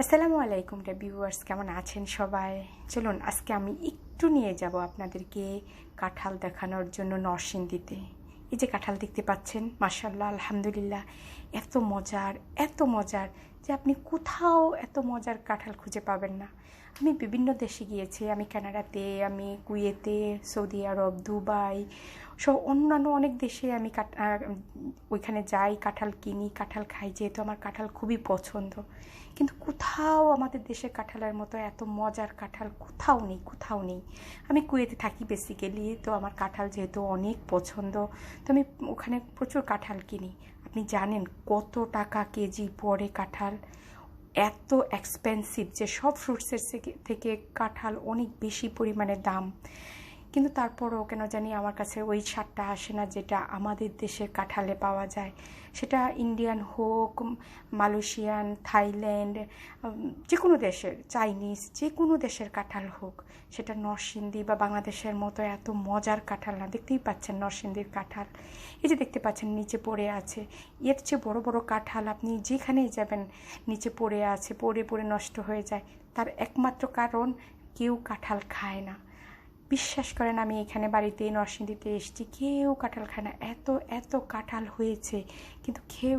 আসসালামু আলাইকুম রে ভিউয়ার্স, কেমন আছেন সবাই? চলুন, আজকে আমি একটু নিয়ে যাব আপনাদেরকে কাঁঠাল দেখানোর জন্য নরসিংদীতে। এই যে কাঁঠাল দেখতে পাচ্ছেন মাসাল্লাহ আলহামদুলিল্লাহ, এত মজার এত মজার যে আপনি কোথাও এত মজার কাঁঠাল খুঁজে পাবেন না। আমি বিভিন্ন দেশে গিয়েছি, আমি কানাডাতে, আমি কুয়েতে, সৌদি আরব, দুবাই, সব অন্যান্য অনেক দেশে আমি ওইখানে যাই, কাঁঠাল কিনি, কাঁঠাল খাই, যেহেতু আমার কাঁঠাল খুবই পছন্দ। কিন্তু কোথাও আমাদের দেশের কাঁঠালের মতো এত মজার কাঁঠাল কোথাও নেই কোথাও নেই। আমি কুয়েতে থাকি বেসিক্যালি তো আমার কাঁঠাল যেহেতু অনেক পছন্দ, তো আমি ওখানে প্রচুর কাঁঠাল কিনি। আপনি জানেন কত টাকা কেজি পড়ে কাঁঠাল? এত এক্সপেন্সিভ যে সব ফ্রুটসের থেকে কাঁঠাল অনেক বেশি পরিমাণে দাম। কিন্তু তারপরও কেন জানি আমার কাছে ওই স্বাদটা আসে না যেটা আমাদের দেশের কাঁঠালে পাওয়া যায়। সেটা ইন্ডিয়ান হোক মালয়েশিয়ান থাইল্যান্ড যে কোনো দেশের চাইনিজ যে কোনো দেশের কাঁঠাল হোক, সেটা নরসিংদী বা বাংলাদেশের মতো এত মজার কাঁঠাল না, দেখতেই পাচ্ছেন নরসিংদীর কাঁঠাল। এই যে দেখতে পাচ্ছেন নিচে পড়ে আছে। এর চেয়ে বড় বড় কাঁঠাল আপনি যেখানেই যাবেন, নিচে পড়ে আছে, পড়ে পড়ে নষ্ট হয়ে যায়। তার একমাত্র কারণ কেউ কাঁঠাল খায় না। বিশ্বাস করেন, আমি এখানে বাড়িতে নরসিংদীতে এসেছি, কেউ কাঁঠাল খায় না এত এত কাঁঠাল হয়েছে, কিন্তু কেউ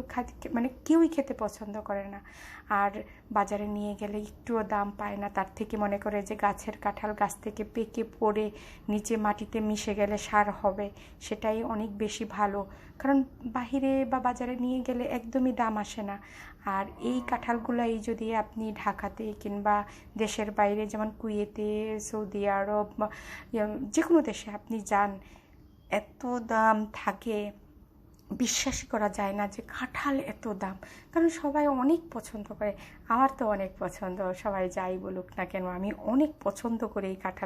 মানে কেউই খেতে পছন্দ করে না। আর বাজারে নিয়ে গেলে একটুও দাম পায় না, তার থেকে মনে করে যে গাছের কাঁঠাল গাছ থেকে পেকে পড়ে নিচে মাটিতে মিশে গেলে সার হবে, সেটাই অনেক বেশি ভালো। কারণ বাহিরে বা বাজারে নিয়ে গেলে একদমই দাম আসে না। আর এই কাঁঠালগুলাই যদি আপনি ঢাকাতে কিংবা দেশের বাইরে, যেমন কুয়েতে, সৌদি আরব যে কোনো দেশে আপনি যান, এত দাম থাকে বিশ্বাসই করা যায় না যে কাঁঠাল এত দাম। কারণ সবাই অনেক পছন্দ করে। আমার তো অনেক পছন্দ, সবাই যাই বলুক না কেন, আমি অনেক পছন্দ করি এই কাঁঠাল